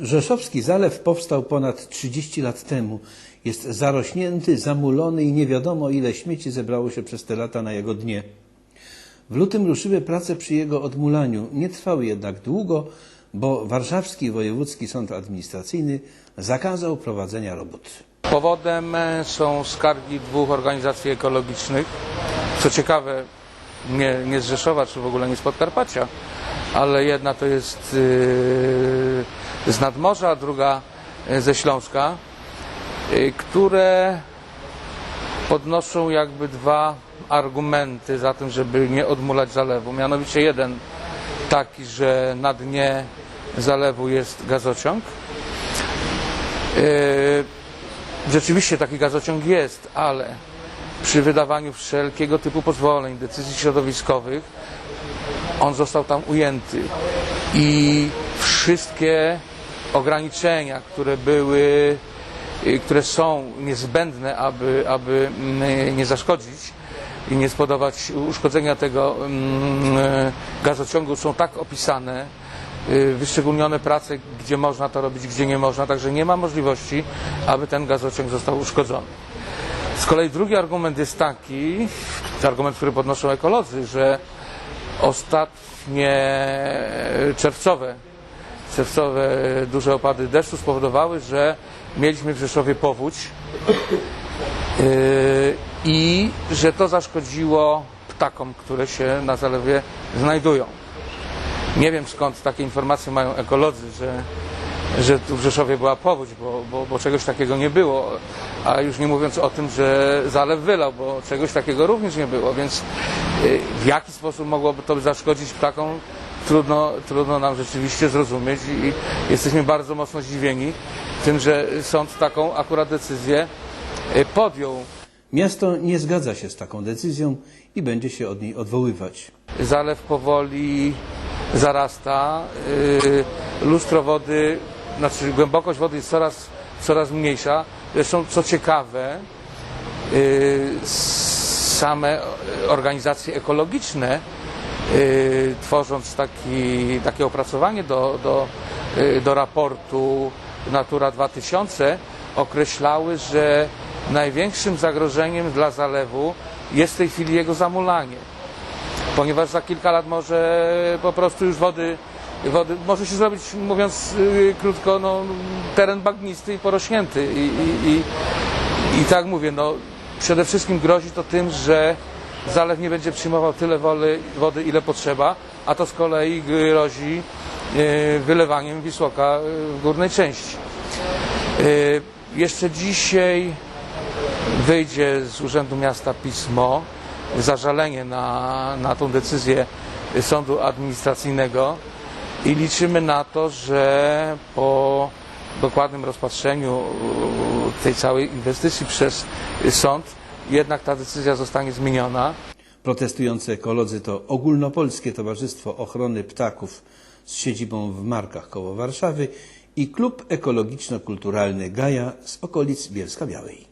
Rzeszowski Zalew powstał ponad 30 lat temu. Jest zarośnięty, zamulony i nie wiadomo ile śmieci zebrało się przez te lata na jego dnie. W lutym ruszyły prace przy jego odmulaniu. Nie trwały jednak długo, bo Warszawski Wojewódzki Sąd Administracyjny zakazał prowadzenia robót. Powodem e, są skargi dwóch organizacji ekologicznych. Co ciekawe, nie, nie z Rzeszowa, czy w ogóle nie z Podkarpacia, ale jedna to jest yy, z Nadmorza, druga e, ze Śląska, yy, które podnoszą jakby dwa argumenty za tym, żeby nie odmulać zalewu. Mianowicie jeden taki, że na dnie zalewu jest gazociąg. Yy, Rzeczywiście taki gazociąg jest, ale przy wydawaniu wszelkiego typu pozwoleń, decyzji środowiskowych, on został tam ujęty i wszystkie ograniczenia, które były, y, które są niezbędne, aby, aby mm, nie zaszkodzić i nie spowodować uszkodzenia tego mm, y, gazociągu, są tak opisane, y, wyszczególnione prace, gdzie można to robić, gdzie nie można, także nie ma możliwości, aby ten gazociąg został uszkodzony. Z kolei drugi argument jest taki, argument, który podnoszą ekolodzy, że ostatnie czerwcowe, czerwcowe duże opady deszczu spowodowały, że mieliśmy w Rzeszowie powódź yy, i że to zaszkodziło ptakom, które się na zalewie znajdują. Nie wiem skąd takie informacje mają ekolodzy, że, że tu w Rzeszowie była powódź, bo, bo, bo czegoś takiego nie było. A już nie mówiąc o tym, że zalew wylał, bo czegoś takiego również nie było. Więc y, w jaki sposób mogłoby to zaszkodzić ptakom, trudno, trudno nam rzeczywiście zrozumieć i jesteśmy bardzo mocno zdziwieni tym, że sąd taką akurat decyzję y, podjął. Miasto nie zgadza się z taką decyzją i będzie się od niej odwoływać. Zalew powoli zarasta. Yy, Lustro wody, znaczy głębokość wody jest coraz, coraz mniejsza. Zresztą co ciekawe, yy, same organizacje ekologiczne, tworząc taki, takie opracowanie do, do, yy, do raportu Natura 2000, określały, że największym zagrożeniem dla zalewu jest w tej chwili jego zamulanie ponieważ za kilka lat może po prostu już wody, wody może się zrobić, mówiąc yy, krótko, no, teren bagnisty i porośnięty. I, i, i, I tak mówię, no, przede wszystkim grozi to tym, że zalew nie będzie przyjmował tyle wody, wody ile potrzeba, a to z kolei grozi yy, wylewaniem Wisłoka yy, w górnej części. Yy, jeszcze dzisiaj wyjdzie z Urzędu Miasta pismo, zażalenie na, na tą decyzję sądu administracyjnego i liczymy na to, że po dokładnym rozpatrzeniu tej całej inwestycji przez sąd jednak ta decyzja zostanie zmieniona. Protestujący ekolodzy to Ogólnopolskie Towarzystwo Ochrony Ptaków z siedzibą w Markach koło Warszawy i Klub Ekologiczno-Kulturalny Gaja z okolic Bielska Białej.